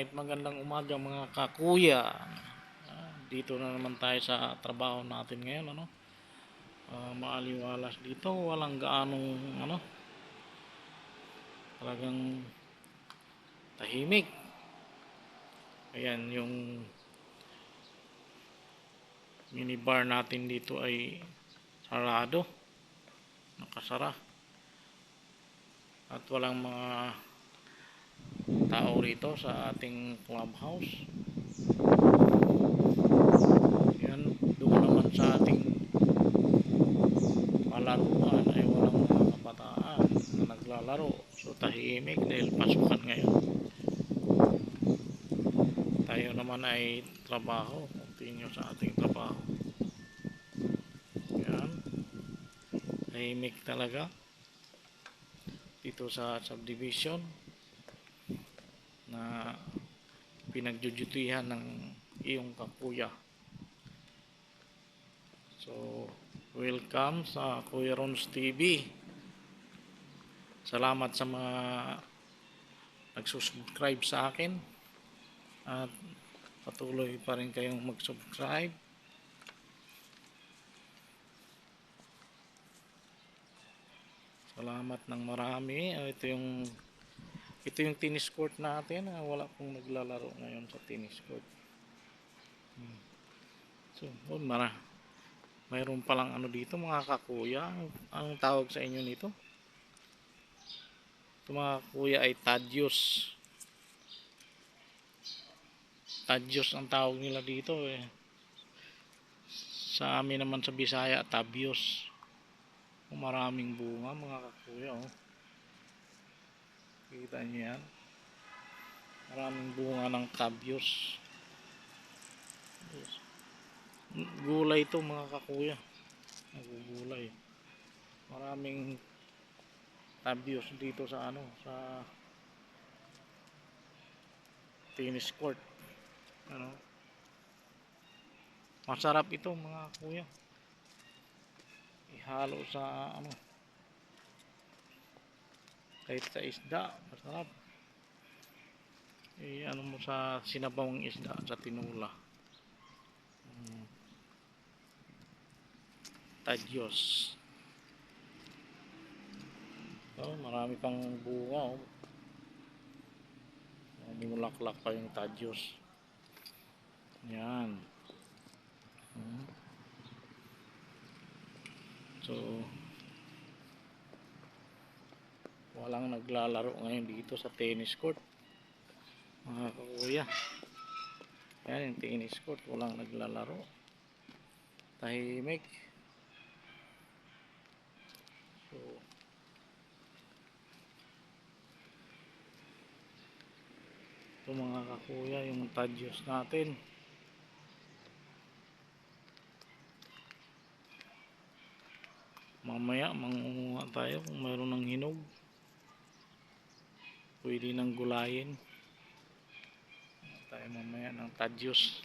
night, magandang umaga mga kakuya. Ah, dito na naman tayo sa trabaho natin ngayon, ano? Ah, maaliwalas dito, walang gaanong ano. Talagang tahimik. Ayan, yung minibar natin dito ay sarado. Nakasara. At walang mga tao rito sa ating clubhouse. Yan, doon naman sa ating palaruan ay walang mga kabataan na naglalaro. So tahimik dahil pasukan ngayon. Tayo naman ay trabaho. Continue sa ating trabaho. Yan. Tahimik talaga. Dito sa subdivision na pinagjujutihan ng iyong kakuya. So, welcome sa Kuya Rons TV. Salamat sa mga nagsusubscribe sa akin at patuloy pa rin kayong mag-subscribe. Salamat ng marami. Ito yung ito yung tennis court natin. ah, Wala pong naglalaro ngayon sa tennis court. Hmm. So, oh, mara. Mayroon palang ano dito mga kakuya. Anong tawag sa inyo nito? Ito mga kuya ay tadyos. Tadyos ang tawag nila dito eh. Sa amin naman sa Bisaya, tabyos. Maraming bunga mga kakuya oh. Kita niyo yan. Maraming bunga ng tabyos. Yes. Gulay ito mga kakuya. Nagugulay. Maraming tabyos dito sa ano, sa tennis court. Ano? Masarap ito mga kuya. Ihalo sa ano, kahit sa isda, masarap. Eh, ano mo sa sinabawang isda, sa tinula. Mm. Tadyos. Oh, marami pang bunga. Oh. May mulaklak pa yung tadyos. Yan. Mm. So, walang naglalaro ngayon dito sa tennis court. Mga kakuya yan yung tennis court walang naglalaro. Tahimik. So ito mga kakuya yung tadyos natin. Mamaya mangunguha tayo kung mayroon ng hinog pwede nang gulayin. Tayo mamaya ng tadyos.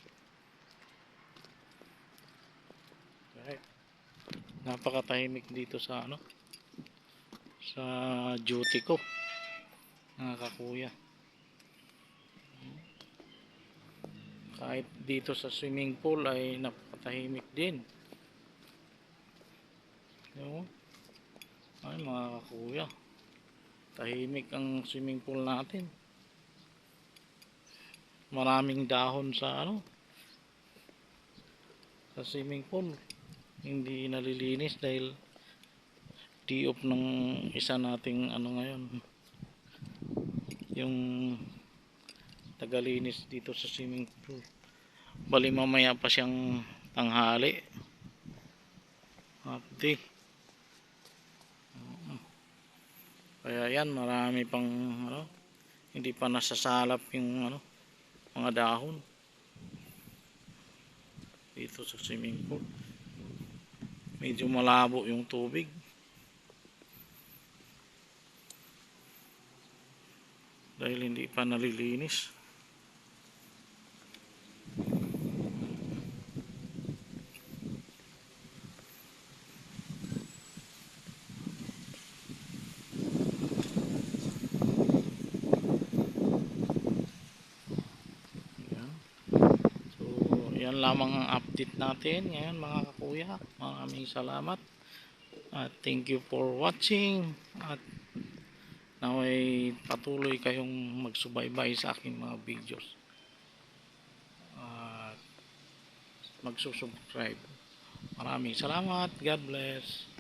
Right. napakatahimik dito sa ano sa duty ko mga kakuya. Kahit dito sa swimming pool ay napakatahimik din. Yo. ay mga kakuya tahimik ang swimming pool natin. Maraming dahon sa ano sa swimming pool. Hindi nalilinis dahil diop ng isa nating ano ngayon. Yung tagalinis dito sa swimming pool. Bali mamaya pa siyang tanghali. Hapdi kaya yan marami pang ano hindi pa nasasalap yung ano mga dahon. Dito sa swimming pool. Medyo malabo yung tubig. Dahil hindi pa nalilinis yan lamang ang update natin ngayon mga kakuya. Maraming salamat. At thank you for watching. At naway patuloy kayong magsubaybay sa aking mga videos. At magsusubscribe. Maraming salamat. God bless.